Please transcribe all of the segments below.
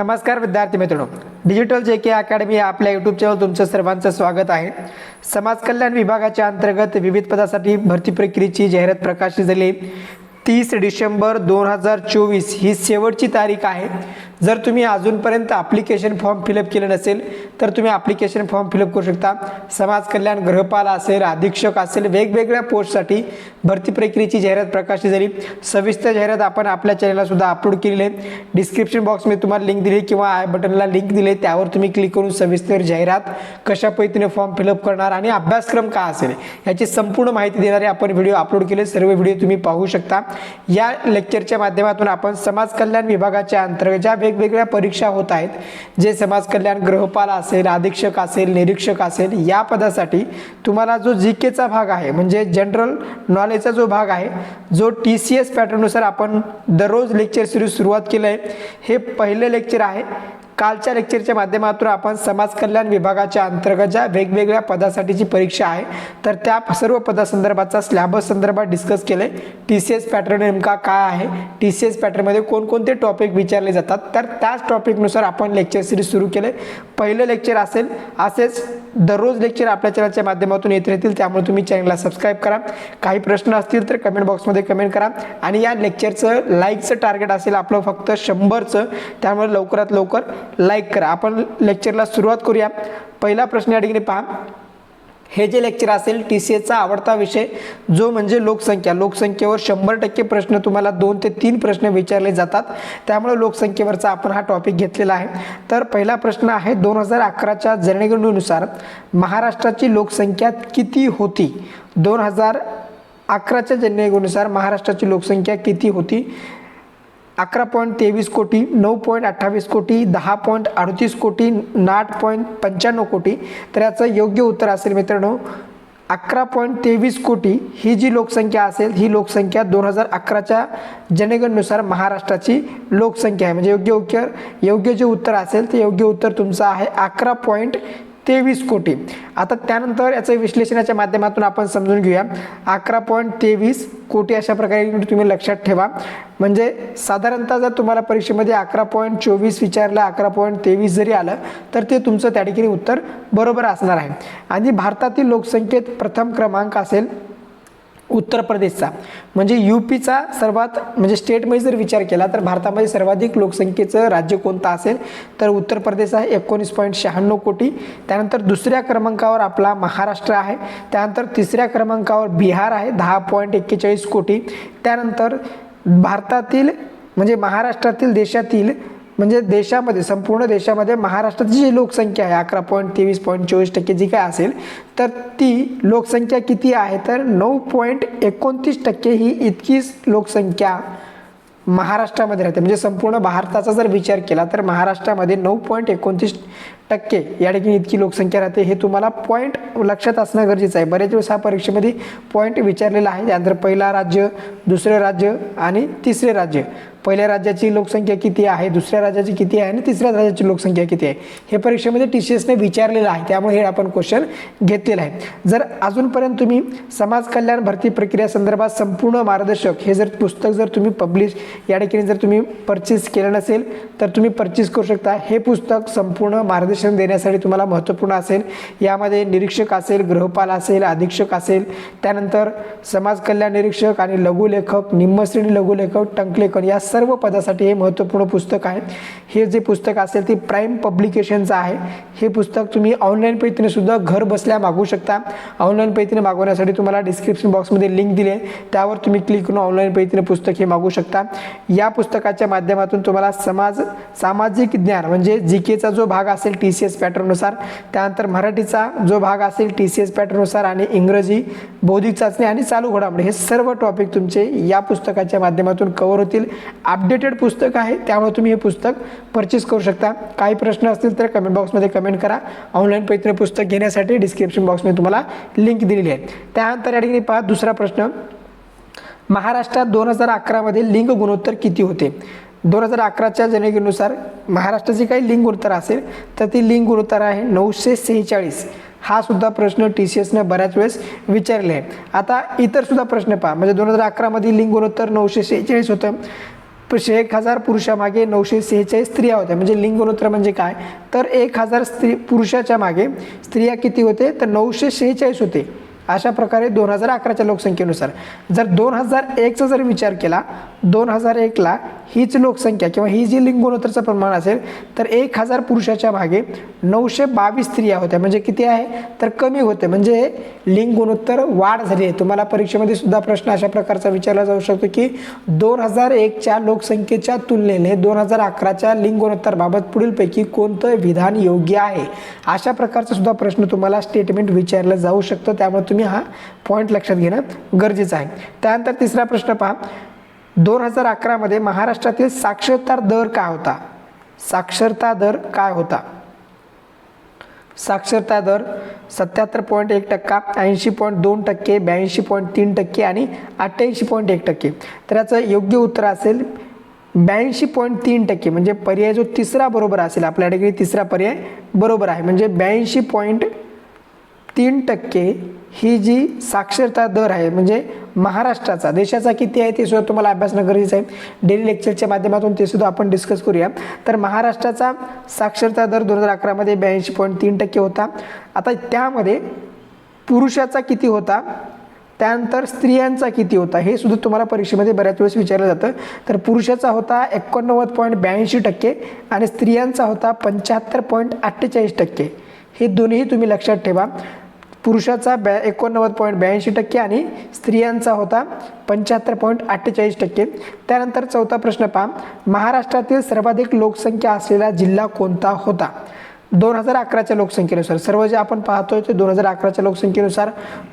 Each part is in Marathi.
नमस्कार विद्यार्थी मित्रांनो. डिजिटल जे के अकॅडमी आपल्या यूट्यूब चॅनल तुमचं सर्वांचं स्वागत आहे. समाज कल्याण विभागाच्या अंतर्गत विविध पदासाठी भरती प्रक्रियेची जाहिरात प्रकाशित झाली. तीस डिसेंबर दोन हजार चोवीस ही शेवटची तारीख आहे. जर तुम्ही अजूनपर्यंत ॲप्लिकेशन फॉर्म फिलअप केले नसेल तर तुम्ही ॲप्लिकेशन फॉर्म फिलअप करू शकता. समाज कल्याण गृहपाल असेल अधीक्षक असेल वेगवेगळ्या पोस्टसाठी भरती प्रक्रियेची जाहिरात प्रकाशित झाली. सविस्तर जाहिरात आपण आपल्या चॅनललासुद्धा अपलोड केलेली आहे. डिस्क्रिप्शन बॉक्समध्ये तुम्हाला लिंक दिली किंवा आय बटनला लिंक दिले त्यावर तुम्ही क्लिक करून सविस्तर जाहिरात कशा पद्धतीने फॉर्म फिलअप करणार आणि अभ्यासक्रम का असेल याची संपूर्ण माहिती देणारे आपण व्हिडिओ अपलोड केले. सर्व व्हिडिओ तुम्ही पाहू शकता. या लेक्चरच्या माध्यमातून आपण समाज कल्याण विभागाच्या अंतर्गत ज्या वेगवेगळ्या परीक्षा होत आहेत. जे समाज कल्याण गृहपाल असेल अधीक्षक असेल निरीक्षक असेल या पदासाठी तुम्हाला जो जी केचा भाग आहे म्हणजे जनरल नॉलेजचा जो भाग आहे जो टी सी एस पॅटर्ननुसार आपण दररोज लेक्चर सिरीज सुरुवात केलं आहे हे पहिलं लेक्चर आहे. कालच्या लेक्चरच्या माध्यमातून आपण समाज कल्याण विभागाच्या अंतर्गत ज्या वेगवेगळ्या पदासाठीची परीक्षा आहे तर त्या सर्व पदासंदर्भाचा स्लॅबस संदर्भात डिस्कस केले. टी सी एस पॅटर्न नेमका काय आहे? टी सी एस पॅटर्नमध्ये कोणकोणते टॉपिक विचारले जातात? तर त्याच टॉपिकनुसार आपण लेक्चर सिरीज सुरू केले. पहिलं लेक्चर असेल असेच दररोज लेक्चर आपल्या चॅनलच्या माध्यमातून येत राहतील त्यामुळे तुम्ही चॅनलला सबस्क्राईब करा. काही प्रश्न असतील तर कमेंट बॉक्समध्ये कमेंट करा. आणि या लेक्चरचं लाईकचं टार्गेट असेल आपलं फक्त शंभरचं त्यामुळे लवकरात लवकर लाईक करा. आपण लेक्चरला सुरुवात करूया. पहिला प्रश्न या ठिकाणी पहा. हे जे लेक्चर असेल टी सी एचा आवडता विषय जो म्हणजे लोकसंख्या. लोकसंख्येवर शंभर टक्के प्रश्न तुम्हाला दोन ते तीन प्रश्न विचारले जातात. त्यामुळे लोकसंख्येवरचा आपण हा टॉपिक घेतलेला आहे. तर पहिला प्रश्न आहे दोन हजार अकराच्या जनगणनेनुसार महाराष्ट्राची लोकसंख्या किती होती? दोन हजार अकराच्या जनगणनेनुसार महाराष्ट्राची लोकसंख्या किती होती? अकरा पॉईंट तेवीस कोटी नऊ पॉईंट अठ्ठावीस कोटी दहा पॉईंट अडतीस कोटी आठ पॉईंट पंच्याण्णव कोटी. तर याचं योग्य उत्तर असेल मित्रांनो अकरा पॉईंट तेवीस कोटी ही जी लोकसंख्या असेल ही लोकसंख्या दोन हजार अकराच्या जनगणनुसार महाराष्ट्राची लोकसंख्या आहे. म्हणजे योग्य योग्य योग्य जे उत्तर असेल ते योग्य उत्तर तुमचं आहे. अकरा पॉईंट तेवीस कोटी. आता त्यानंतर याचं विश्लेषणाच्या माध्यमातून आपण समजून घेऊया. अकरा पॉईंट तेवीस कोटी अशा प्रकारे तुम्ही लक्षात ठेवा. म्हणजे साधारणतः जर तुम्हाला परीक्षेमध्ये अकरा पॉईंट चोवीस विचारलं अकरा पॉईंट तेवीस जरी आलं तर ते तुमचं त्या ठिकाणी उत्तर बरोबर असणार आहे. आणि भारतातील लोकसंख्येत प्रथम क्रमांक असेल उत्तर प्रदेशचा. म्हणजे यू पीचा सर्वात म्हणजे स्टेटमध्ये जर विचार केला तर भारतामध्ये सर्वाधिक लोकसंख्येचं राज्य कोणतं असेल? तर उत्तर प्रदेश आहे एकोणीस पॉईंट शहाण्णव कोटी. त्यानंतर दुसऱ्या क्रमांकावर आपला महाराष्ट्र आहे. त्यानंतर तिसऱ्या क्रमांकावर बिहार आहे दहा पॉईंट एक्केचाळीस कोटी. त्यानंतर भारतातील म्हणजे महाराष्ट्रातील देशातील म्हणजे देशामध्ये संपूर्ण देशामध्ये महाराष्ट्राची जी लोकसंख्या आहे अकरा पॉईंट तेवीस पॉईंट चोवीस टक्के जी काय असेल तर ती लोकसंख्या किती आहे? तर नऊ पॉईंट एकोणतीस टक्के ही इतकीच लोकसंख्या महाराष्ट्रामध्ये राहते. म्हणजे संपूर्ण भारताचा जर विचार केला तर महाराष्ट्रामध्ये नऊ पॉईंट एकोणतीस टक्के या ठिकाणी इतकी लोकसंख्या राहते हे तुम्हाला पॉईंट लक्षात असणं गरजेचं आहे. बऱ्याच वेळेस हा परीक्षेमध्ये पॉईंट विचारलेला आहे. त्यानंतर पहिला राज्य दुसरे राज्य आणि तिसरे राज्य. पहिल्या राज्याची लोकसंख्या किती आहे दुसऱ्या राज्याची किती आहे आणि तिसऱ्या राज्याची लोकसंख्या किती आहे? हे परीक्षेमध्ये टी सी एसने विचारलेलं आहे. त्यामुळे हे आपण क्वेश्चन घेतलेलं आहे. जर अजूनपर्यंत तुम्ही समाज कल्याण भरती प्रक्रिया संदर्भात संपूर्ण मार्गदर्शक हे जर पुस्तक जर तुम्ही पब्लिश या ठिकाणी जर तुम्ही परचेस केलं नसेल तर तुम्ही परचेस करू शकता. हे पुस्तक संपूर्ण मार्गदर्शक मार्गदर्शन देण्यासाठी तुम्हाला महत्त्वपूर्ण असेल. यामध्ये निरीक्षक असेल गृहपाल असेल अधीक्षक असेल. त्यानंतर समाज कल्याण निरीक्षक आणि लघुलेखक निम्नश्रेणी लघुलेखक टंकलेखन या सर्व पदासाठी हे महत्त्वपूर्ण पुस्तक आहे. हे जे पुस्तक असेल ते प्राईम पब्लिकेशनचं आहे. हे पुस्तक तुम्ही ऑनलाईन पद्धतीने सुद्धा घर बसल्या मागवू शकता. ऑनलाईन पद्धतीने मागवण्यासाठी तुम्हाला डिस्क्रिप्शन बॉक्समध्ये लिंक दिली. आहे त्यावर तुम्ही क्लिक करून ऑनलाईन पद्धतीने पुस्तक हे मागवू शकता. या पुस्तकाच्या माध्यमातून तुम्हाला समाज सामाजिक ज्ञान म्हणजे जी केचा जो भाग असेल टी टी सी एस पॅटर्ननुसार त्यानंतर मराठीचा जो भाग असेल टी सी एस पॅटर्ननुसार आणि इंग्रजी बौद्धिक चाचणी आणि चालू घडामोडी हे सर्व टॉपिक तुमचे या पुस्तकाच्या माध्यमातून कव्हर होतील. अपडेटेड पुस्तक आहे त्यामुळे तुम्ही हे पुस्तक परचेस करू शकता. काही प्रश्न असतील तर कमेंट बॉक्समध्ये कमेंट करा. ऑनलाईन पद्धतीने पुस्तक घेण्यासाठी डिस्क्रिप्शन बॉक्समध्ये तुम्हाला लिंक दिलेली आहे. त्यानंतर या ठिकाणी पहा दुसरा प्रश्न. महाराष्ट्रात दोन हजार अकरामध्ये लिंग गुणोत्तर किती होते? दोन हजार अकराच्या जनगणनेनुसार महाराष्ट्राची काही लिंग गुणोत्तर असेल तर ती लिंग गुणोत्तर आहे नऊशे सेहेचाळीस. हा सुद्धा प्रश्न टी सी एसनं बऱ्याच वेळेस विचारले आहे. आता इतर सुद्धा प्रश्न पहा. म्हणजे दोन हजार अकरामध्ये लिंग गुणोत्तर नऊशे सेहेचाळीस होतं. एक हजार पुरुषामागे नऊशे सेहेचाळीस स्त्रिया होत्या. म्हणजे लिंग गुणोत्तर म्हणजे काय? तर एक हजार स्त्री पुरुषाच्या मागे स्त्रिया किती होते? तर नऊशे सेहेचाळीस होते. अशा प्रकारे दोन हजार अकराच्या लोकसंख्येनुसार. जर दोन हजार एकचा जर विचार केला दोन हजार एकला हीच लोकसंख्या किंवा ही जी लिंग प्रमाण असेल तर एक हजार पुरुषाच्या मागे नऊशे बावीस स्त्रिया होत्या. म्हणजे किती आहे? तर कमी होते. म्हणजे लिंगगुणोत्तर वाढ झाली आहे. तुम्हाला परीक्षेमध्ये सुद्धा प्रश्न अशा प्रकारचा विचारला जाऊ शकतो की दोन हजार एकच्या लोकसंख्येच्या तुलनेने दोन हजार अकराच्या लिंगगुणोत्तरबाबत पुढीलपैकी कोणतं विधान योग्य आहे? अशा प्रकारचा सुद्धा प्रश्न तुम्हाला स्टेटमेंट विचारलं जाऊ शकतं. त्यामुळे तुम्ही हा पॉईंट लक्षात घेणं गरजेचं आहे. त्यानंतर तिसरा प्रश्न पहा. दोन हजार अकरामध्ये महाराष्ट्रातील साक्षरता दर काय होता? साक्षरता दर काय होता? साक्षरता दर सत्याहत्तर पॉईंट एक टक्का ऐंशी पॉईंट दोन टक्के ब्याऐंशी पॉईंट तीन टक्के आणि अठ्ठ्याऐंशी पॉईंट एक टक्के. तर याचं योग्य उत्तर असेल ब्याऐंशी पॉईंट तीन टक्के म्हणजे पर्याय जो तिसरा बरोबर असेल आपल्या तिसरा पर्याय बरोबर आहे. म्हणजे ब्याऐंशी पॉईंट तीन टक्के ही जी साक्षरता दर आहे म्हणजे महाराष्ट्राचा देशाचा किती आहे ते सुद्धा तुम्हाला अभ्यासणं गरजेचं आहे. डेली लेक्चरच्या माध्यमातून ते सुद्धा आपण डिस्कस करूया. तर महाराष्ट्राचा साक्षरता दर दोन हजार अकरामध्ये ब्याऐंशी पॉईंट तीन टक्के होता. आता त्यामध्ये पुरुषाचा किती होता? त्यानंतर स्त्रियांचा किती होता? हे सुद्धा तुम्हाला परीक्षेमध्ये बऱ्याच वेळेस विचारलं जातं. तर पुरुषाचा होता एकोणनव्वद पॉईंट ब्याऐंशी टक्के आणि स्त्रियांचा होता पंच्याहत्तर पॉईंट अठ्ठेचाळीस टक्के. हे दोन्ही तुम्ही लक्षात ठेवा. पुरुषाचा ब्या एकोणनव्वद पॉईंट ब्याऐंशी टक्के आणि स्त्रियांचा होता पंच्याहत्तर पॉईंट अठ्ठेचाळीस टक्के. त्यानंतर चौथा प्रश्न पहा. महाराष्ट्रातील सर्वाधिक लोकसंख्या असलेला जिल्हा कोणता होता? दोन हजार अकराच्या लोकसंख्येनुसार. सर्व जे आपण पाहतोय ते दोन हजार अकराच्या लोकसंख्येनुसार.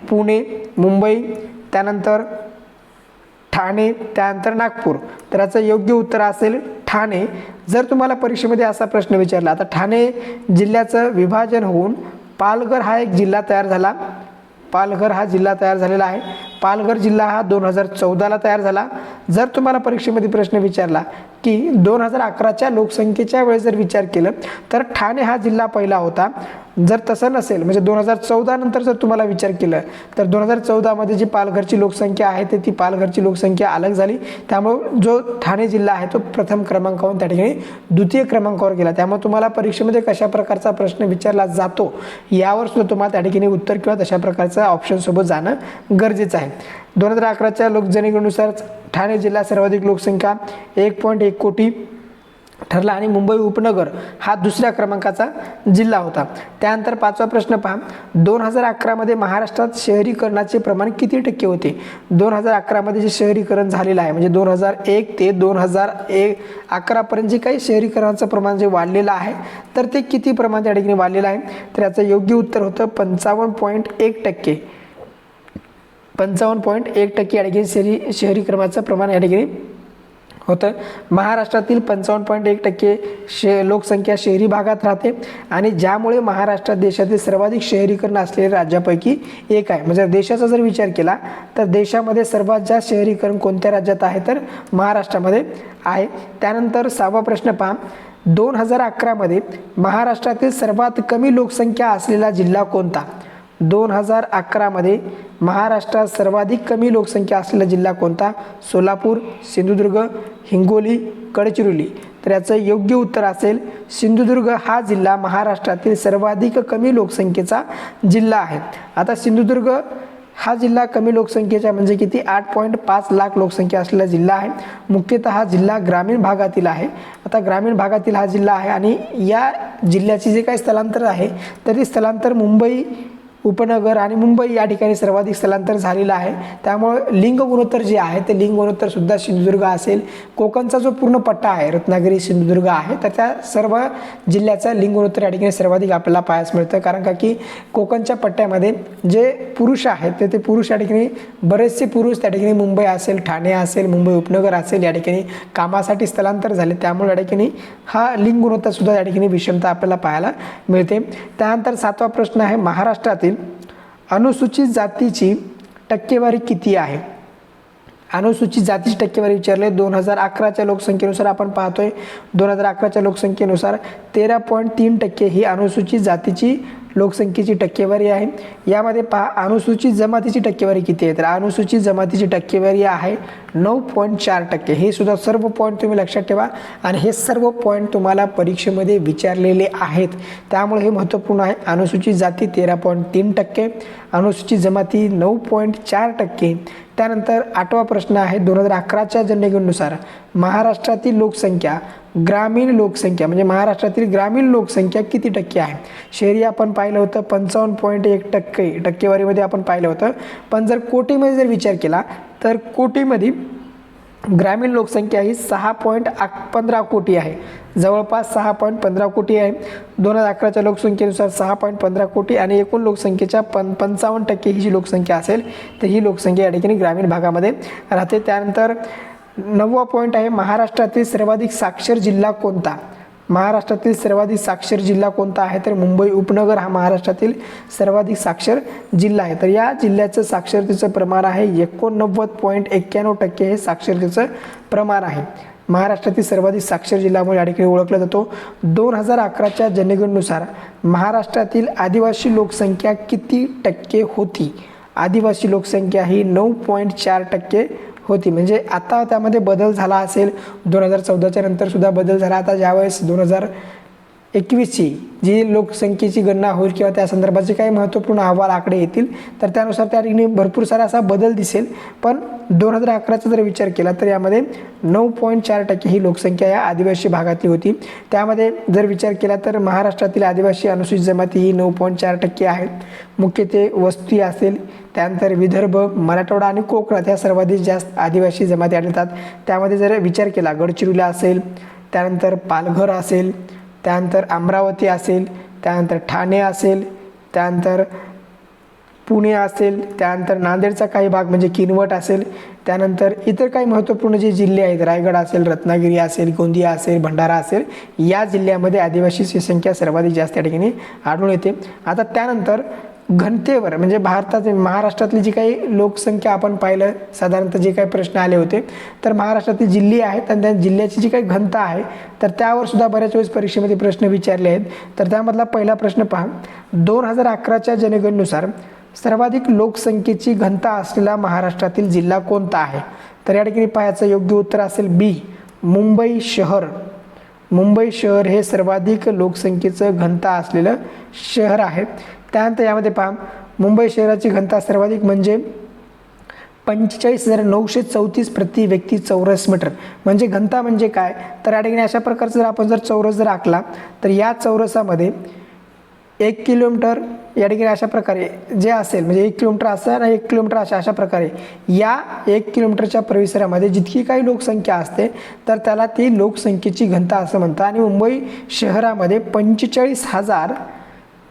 पुणे मुंबई त्यानंतर ठाणे त्यानंतर नागपूर. तर याचं योग्य उत्तर असेल ठाणे. जर तुम्हाला परीक्षेमध्ये असा प्रश्न विचारला तर ठाणे जिल्ह्याचं विभाजन होऊन पालघर हा एक जिल्हा तयार झाला. पालघर हा जिल्हा तयार झालेला आहे. पालघर जिल्हा हा दोन हजार चौदाला तयार झाला. जर तुम्हाला परीक्षेमध्ये प्रश्न विचारला की दोन हजार अकराच्या लोकसंख्येच्या वेळेस जर विचार केलं तर ठाणे हा जिल्हा पहिला होता. जर तसं नसेल म्हणजे दोन हजार चौदा नंतर जर तुम्हाला विचार केलं तर दोन हजार चौदामध्ये जी पालघरची लोकसंख्या आहे ते ती पालघरची लोकसंख्या अलग झाली. त्यामुळे जो ठाणे जिल्हा आहे तो प्रथम क्रमांकावरून त्या ठिकाणी द्वितीय क्रमांकावर गेला. त्यामुळे तुम्हाला परीक्षेमध्ये कशा प्रकारचा प्रश्न विचारला जातो यावर सुद्धा तुम्हाला त्या ठिकाणी उत्तर किंवा तशा प्रकारचं ऑप्शनसोबत जाणं गरजेचं आहे. दोन हजार अकराच्या लोकजनगणनुसार ठाणे जिल्हा सर्वाधिक लोकसंख्या एक पॉईंट एक कोटी ठरला आणि मुंबई उपनगर हा दुसऱ्या क्रमांकाचा जिल्हा होता. त्यानंतर पाचवा प्रश्न पहा. दोन हजार अकरामध्ये महाराष्ट्रात शहरीकरणाचे प्रमाण किती टक्के होते? दोन हजार अकरामध्ये जे शहरीकरण झालेलं आहे म्हणजे दोन हजार एक ते दोन हजार एक अकरापर्यंत जे काही शहरीकरणाचं प्रमाण जे वाढलेलं आहे तर ते किती प्रमाण त्या ठिकाणी वाढलेलं आहे? तर याचं योग्य उत्तर होतं पंचावन्न पॉईंट एक टक्के. पंचावन्न पॉईंट एक टक्के या ठिकाणी शहरी शहरीकरणाचं प्रमाण या ठिकाणी होतं. महाराष्ट्रातील पंचावन्न पॉईंट एक टक्के शे लोकसंख्या शहरी भागात राहते आणि ज्यामुळे महाराष्ट्रात देशातील सर्वाधिक शहरीकरण असलेल्या राज्यापैकी एक आहे. म्हणजे देशाचा जर विचार केला तर देशामध्ये सर्वात जास्त शहरीकरण कोणत्या राज्यात आहे? तर महाराष्ट्रामध्ये आहे. त्यानंतर सहावा प्रश्न पहा. दोन हजार अकरामध्ये महाराष्ट्रातील सर्वात कमी लोकसंख्या असलेला जिल्हा कोणता? दोन हजार अकरामध्ये महाराष्ट्रात सर्वाधिक कमी लोकसंख्या असलेला जिल्हा कोणता? सोलापूर सिंधुदुर्ग हिंगोली गडचिरोली. तर याचं योग्य उत्तर असेल सिंधुदुर्ग हा जिल्हा महाराष्ट्रातील सर्वाधिक कमी लोकसंख्येचा जिल्हा आहे. आता सिंधुदुर्ग हा जिल्हा कमी लोकसंख्येचा म्हणजे किती? आठ पॉईंट पाच लाख लोकसंख्या असलेला जिल्हा आहे. मुख्यतः हा जिल्हा ग्रामीण भागातील आहे. आता ग्रामीण भागातील हा जिल्हा आहे आणि या जिल्ह्याचे जे काही स्थलांतर आहे तर ते स्थलांतर मुंबई उपनगर आणि मुंबई या ठिकाणी सर्वाधिक स्थलांतर झालेलं आहे. त्यामुळं लिंग गुणोत्तर जे आहे ते लिंग गुणोत्तर सुद्धा सिंधुदुर्ग असेल. कोकणचा जो पूर्ण पट्टा आहे रत्नागिरी सिंधुदुर्ग आहे तर त्या सर्व जिल्ह्याचा लिंग गुणोत्तर या ठिकाणी सर्वाधिक आपल्याला पाहायला मिळतं. कारण का की कोकणच्या पट्ट्यामध्ये जे पुरुष आहेत ते ते पुरुष या ठिकाणी बरेचसे पुरुष त्या ठिकाणी मुंबई असेल ठाणे असेल मुंबई उपनगर असेल या ठिकाणी कामासाठी स्थलांतर झाले. त्यामुळे या ठिकाणी हा लिंग गुणोत्तरसुद्धा या ठिकाणी विषमता आपल्याला पाहायला मिळते. त्यानंतर सातवा प्रश्न आहे महाराष्ट्रातील अनुसूचित जातीची टक्केवारी किती आहे? अनुसूचित जातीची टक्केवारी विचारले दोन हजार अकराच्या लोकसंख्येनुसार आपण पाहतोय. दोन हजार अकराच्या लोकसंख्येनुसार तेरा पॉईंट तीन टक्के ही अनुसूचित जातीची लोकसंख्येची टक्केवारी आहे. यामध्ये पहा अनुसूचित जमातीची टक्केवारी किती आहे? तर अनुसूचित जमातीची टक्केवारी आहे नऊ पॉईंट चार टक्के. हे सुद्धा सर्व पॉईंट तुम्ही लक्षात ठेवा. आणि हे सर्व पॉईंट तुम्हाला परीक्षेमध्ये विचारलेले आहेत. त्यामुळे हे महत्त्वपूर्ण आहे. अनुसूचित जाती तेरा पॉईंट तीन टक्के. अनुसूचित जमाती नऊ पॉईंट चार टक्के. त्यानंतर आठवा प्रश्न आहे दोन हजार अकराच्या जनगणनेनुसार महाराष्ट्रातील लोकसंख्या ग्रामीण लोकसंख्या म्हणजे महाराष्ट्रातील ग्रामीण लोकसंख्या किती टक्के आहे? शहरी आपण पाहिलं होतं पंचावन्न पॉईंट एक टक्के टक्केवारीमध्ये आपण पाहिलं होतं. पण जर कोटीमध्ये जर विचार केला तर कोटीमध्ये ग्रामीण लोकसंख्या ही सहा पॉईंट पंधरा कोटी आहे. जवळपास सहा पॉईंट पंधरा कोटी आहे. दोन हजार अकराच्या लोकसंख्येनुसार सहा पॉईंट पंधरा कोटी आणि एकूण लोकसंख्येच्या पं पंचावन्न टक्के ही जी लोकसंख्या असेल तर ही लोकसंख्या या ठिकाणी ग्रामीण भागामध्ये राहते. त्यानंतर नववा पॉईंट आहे महाराष्ट्रातील सर्वाधिक साक्षर जिल्हा कोणता? महाराष्ट्रातील सर्वाधिक साक्षर जिल्हा कोणता आहे? तर मुंबई उपनगर हा महाराष्ट्रातील सर्वाधिक साक्षर जिल्हा आहे. तर या जिल्ह्याचं साक्षरतेचं प्रमाण आहे एकोणनव्वद पॉईंट एक्क्याण्णव टक्के हे साक्षरतेचं प्रमाण आहे. महाराष्ट्रातील सर्वाधिक साक्षर जिल्हा म्हणून या ठिकाणी ओळखला जातो. दोन हजार अकराच्या जनगणनेनुसार महाराष्ट्रातील आदिवासी लोकसंख्या किती टक्के होती? आदिवासी लोकसंख्या ही नऊ पॉईंट चार टक्के होती. म्हणजे आता त्यामध्ये बदल झाला असेल दोन हजार चौदाच्या नंतरसुद्धा बदल झाला. आता ज्यावेळेस दोन हजार एकवीसची जी लोकसंख्येची गणना होईल किंवा त्या संदर्भाचे काही महत्त्वपूर्ण अहवाल आकडे येतील तर त्यानुसार त्या ठिकाणी भरपूर सारा असा बदल दिसेल. पण दोन हजार अकराचा जर विचार केला तर यामध्ये नऊ पॉईंट चार टक्के ही लोकसंख्या या आदिवासी भागातली होती. त्यामध्ये जर विचार केला तर महाराष्ट्रातील आदिवासी अनुसूचित जमाती ही नऊ पॉईंट चार टक्के आहे मुख्यत्वे वस्ती असेल त्यानंतर विदर्भ मराठवाडा आणि कोकणात ह्या सर्वाधिक जास्त आदिवासी जमाती आढळतात. त्यामध्ये जर विचार केला गडचिरोली असेल त्यानंतर पालघर असेल त्यानंतर अमरावती असेल त्यानंतर ठाणे असेल त्यानंतर पुणे असेल त्यानंतर नांदेडचा काही भाग म्हणजे किनवट असेल त्यानंतर इतर काही महत्त्वपूर्ण जे जिल्हे आहेत रायगड असेल रत्नागिरी असेल गोंदिया असेल भंडारा असेल या जिल्ह्यामध्ये आदिवासीची संख्या सर्वाधिक जास्त या ठिकाणी आढळून येते. आता त्यानंतर घनतेवर म्हणजे भारतात महाराष्ट्रातली जी काही लोकसंख्या आपण पाहिलं साधारणतः जे काही प्रश्न आले होते तर महाराष्ट्रातली जिल्हे आहेत आणि त्या जिल्ह्याची जी काही घनता आहे तर त्यावर सुद्धा बऱ्याच वेळेस परीक्षेमध्ये प्रश्न विचारले आहेत. तर त्यामधला पहिला प्रश्न पहा. दोन हजार अकराच्या जनगणनुसार सर्वाधिक लोकसंख्येची घनता असलेला महाराष्ट्रातील जिल्हा कोणता आहे? तर या ठिकाणी पाहायचं योग्य उत्तर असेल बी मुंबई शहर. मुंबई शहर हे सर्वाधिक लोकसंख्येचं घनता असलेलं शहर आहे. त्यानंतर यामध्ये पहा मुंबई शहराची घनता सर्वाधिक म्हणजे पंचेचाळीस हजार नऊशे चौतीस प्रति व्यक्ती चौरस मीटर. म्हणजे घनता म्हणजे काय? तर या ठिकाणी अशा प्रकारचं जर आपण जर चौरस जर आखला तर या चौरसामध्ये एक किलोमीटर या ठिकाणी अशा प्रकारे जे असेल म्हणजे एक किलोमीटर असं आणि एक किलोमीटर अशा अशा प्रकारे या एक किलोमीटरच्या परिसरामध्ये जितकी काही लोकसंख्या असते तर त्याला ती लोकसंख्येची घनता असं म्हणतात. आणि मुंबई शहरामध्ये पंचेचाळीस हजार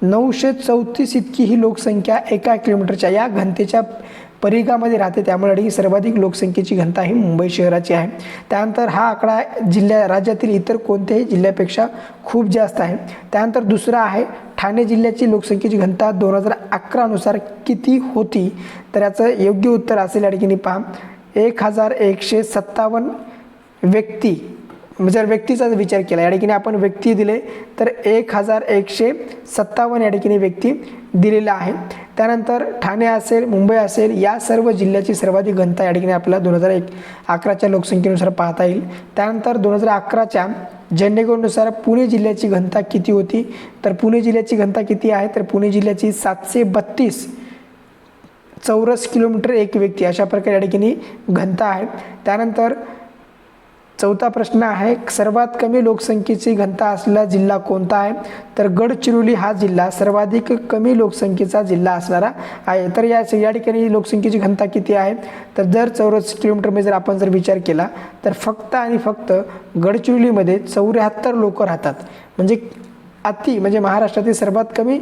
नऊशे चौतीस इतकी ही लोकसंख्या एका किलोमीटरच्या या घनतेच्या परिघामध्ये राहते. त्यामुळे ही सर्वाधिक लोकसंख्येची घनता ही मुंबई शहराची आहे. त्यानंतर हा आकडा जिल्ह्या राज्यातील इतर कोणत्याही जिल्ह्यापेक्षा खूप जास्त आहे. त्यानंतर दुसरा आहे ठाणे जिल्ह्याची लोकसंख्येची घनता दोन हजार अकरानुसार किती होती? तर याचं योग्य उत्तर असेल या ठिकाणी पहा. एक हजार एकशे सत्तावन्न व्यक्ती म्हणजे जर व्यक्तीचा जर विचार केला या ठिकाणी आपण व्यक्ती दिले तर एक हजार एकशे सत्तावन्न या ठिकाणी व्यक्ती दिलेला आहे. त्यानंतर ठाणे असेल मुंबई असेल या सर्व जिल्ह्याची सर्वाधिक घनता या ठिकाणी आपल्याला दोन हजार एक अकराच्या लोकसंख्येनुसार पाहता येईल. त्यानंतर दोन हजार अकराच्या जनगणनेनुसार पुणे जिल्ह्याची घनता किती होती? तर पुणे जिल्ह्याची घनता किती आहे? तर पुणे जिल्ह्याची सातशे बत्तीस चौरस किलोमीटर एक व्यक्ती अशा प्रकारे या ठिकाणी घनता आहे. त्यानंतर चौथा प्रश्न आहे सर्वात कमी लोकसंख्येची घनता असलेला जिल्हा कोणता आहे? तर गडचिरोली हा जिल्हा सर्वाधिक कमी लोकसंख्येचा जिल्हा असणारा आहे. तर या या ठिकाणी लोकसंख्येची घनता किती आहे? तर जर चौरस किलोमीटरमध्ये जर आपण जर विचार केला तर फक्त आणि फक्त गडचिरोलीमध्ये चौऱ्याहत्तर लोक राहतात. म्हणजे अति म्हणजे महाराष्ट्रातील सर्वात कमी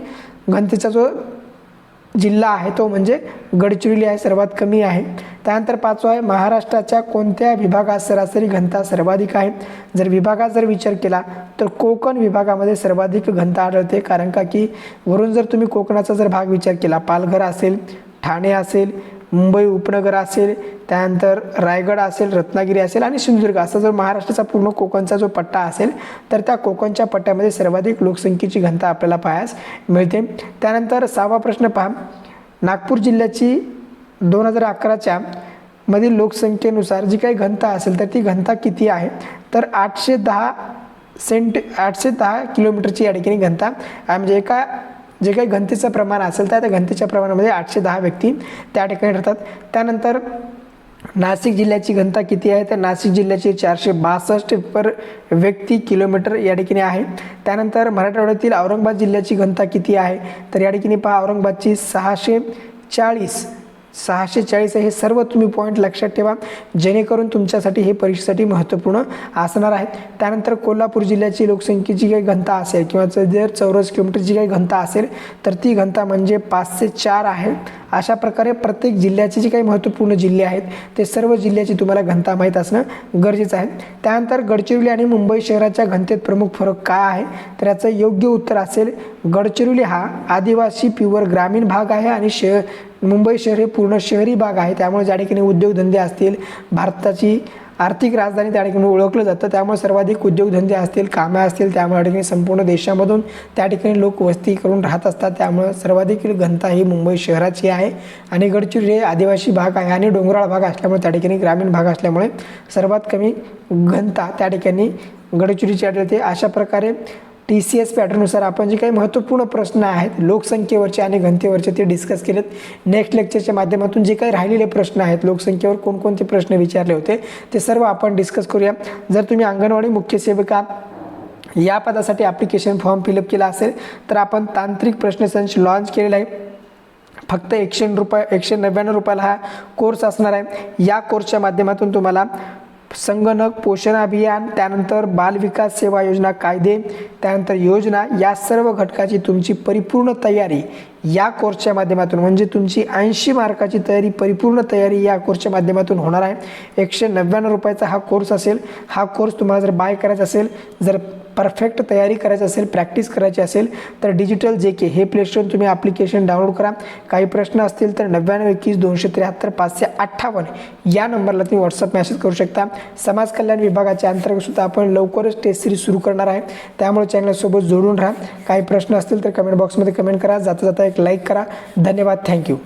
घनतेचा जो जिल्हा आहे तो म्हणजे गडचिरोली आहे सर्वात कमी आहे. त्यानंतर पाचवा आहे महाराष्ट्राच्या कोणत्या विभागात सरासरी घनता सर्वाधिक आहे? जर विभागात जर विचार केला तर कोकण विभागामध्ये सर्वाधिक घनता आढळते. कारण का? की वरून जर तुम्ही कोकणाचा जर भाग विचार केला पालघर असेल ठाणे असेल मुंबई उपनगर असेल त्यानंतर रायगड असेल रत्नागिरी असेल आणि सिंधुदुर्ग. असा जर महाराष्ट्राचा पूर्ण कोकणचा जो पट्टा असेल तर त्या कोकणच्या पट्ट्यामध्ये सर्वाधिक लोकसंख्येची घनता आपल्याला पाहायस मिळते. त्यानंतर सहावा प्रश्न पहा. नागपूर जिल्ह्याची दोन हजार अकराच्या मधील लोकसंख्येनुसार जी काही घनता असेल तर ती घनता किती आहे? तर आठशे दहा सेंट आठशे दहा किलोमीटरची या ठिकाणी घनता म्हणजे एका जे काही घनतेचं प्रमाण असेल तर त्या घनतेच्या प्रमाणामध्ये आठशे दहा व्यक्ती त्या ठिकाणी राहतात त्यानंतर नाशिक जिल्ह्याची घनता किती आहे? तर नाशिक जिल्ह्याची चारशे बासष्ट पर व्यक्ती किलोमीटर या ठिकाणी आहे. त्यानंतर मराठवाड्यातील औरंगाबाद जिल्ह्याची घनता किती आहे? तर या ठिकाणी पहा औरंगाबादची सहाशे चाळीस सहाशे चाळीस हे सर्व तुम्ही पॉईंट लक्षात ठेवा. जेणेकरून तुमच्यासाठी हे परीक्षेसाठी महत्त्वपूर्ण असणार आहेत. त्यानंतर कोल्हापूर जिल्ह्याची लोकसंख्येची काही घनता असेल किंवा जर चौरस किलोमीटरची काही घनता असेल तर ती घनता म्हणजे पाचशे चार आहे. अशा प्रकारे प्रत्येक जिल्ह्याचे जे काही महत्त्वपूर्ण जिल्हे आहेत ते सर्व जिल्ह्याची तुम्हाला घनता माहीत असणं गरजेचं आहे. त्यानंतर गडचिरोली आणि मुंबई शहराच्या घनतेत प्रमुख फरक काय आहे? तर याचं योग्य उत्तर असेल गडचिरोली हा आदिवासी प्युअर ग्रामीण भाग आहे आणि शहर मुंबई शहर हे पूर्ण शहरी भाग आहे. त्यामुळे ज्या ठिकाणी उद्योगधंदे असतील भारताची आर्थिक राजधानी त्या ठिकाणी ओळखलं जातं. त्यामुळे सर्वाधिक उद्योगधंदे असतील कामे असतील त्यामुळे या ठिकाणी संपूर्ण देशामधून त्या ठिकाणी लोक वस्ती करून राहत असतात. त्यामुळे सर्वाधिक घनता ही मुंबई शहराची आहे. आणि गडचिरोली हे आदिवासी भाग आहे आणि डोंगराळ भाग असल्यामुळे त्या ठिकाणी ग्रामीण भाग असल्यामुळे सर्वात कमी घनता त्या ठिकाणी गडचिरोलीची आढळते. अशा प्रकारे टी सी एस पॅटर्ननुसार आपण जे काही महत्त्वपूर्ण प्रश्न आहेत लोकसंख्येवरचे आणि घनतेवरचे ते डिस्कस केलेत. नेक्स्ट लेक्चरच्या माध्यमातून जे काही राहिलेले प्रश्न आहेत लोकसंख्येवर कोणकोणते प्रश्न विचारले होते ते सर्व आपण डिस्कस करूया. जर तुम्ही अंगणवाडी मुख्य सेविका या पदासाठी ॲप्लिकेशन फॉर्म फिलअप केला असेल तर आपण तांत्रिक प्रश्नसंच लॉन्च केलेला आहे. फक्त एकशे रुपये एकशे नव्याण्णव रुपयाला हा कोर्स असणार आहे. या कोर्सच्या माध्यमातून तुम्हाला संगणक पोषण अभियान त्यानंतर बालविकास सेवा योजना कायदे त्यानंतर योजना या सर्व घटकाची तुमची परिपूर्ण तयारी या कोर्सच्या माध्यमातून. म्हणजे तुमची ऐंशी मार्काची तयारी परिपूर्ण तयारी या कोर्सच्या माध्यमातून होणार आहे. एकशे नव्याण्णव रुपयाचा हा कोर्स असेल. हा कोर्स तुम्हाला जर बाय करायचा असेल जर परफेक्ट तयारी करायची असेल प्रॅक्टिस करायची असेल तर डिजिटल जे के हे प्ले स्टोर तुम्ही ॲप्लिकेशन डाउनलोड करा. काही प्रश्न असतील तर नव्याण्णव एकवीस दोनशे त्र्याहत्तर पाचशे अठ्ठावन्न या नंबरला तुम्ही व्हॉट्सअप मेसेज करू शकता. समाज कल्याण विभागाच्या अंतर्गतसुद्धा आपण लवकरच टेस्ट सिरीज सुरू करणार आहे. त्यामुळे चॅनलसोबत जोडून राहा. काही प्रश्न असतील तर कमेंट बॉक्समध्ये कमेंट करा. जाता जाता एक लाईक करा. धन्यवाद. थँक्यू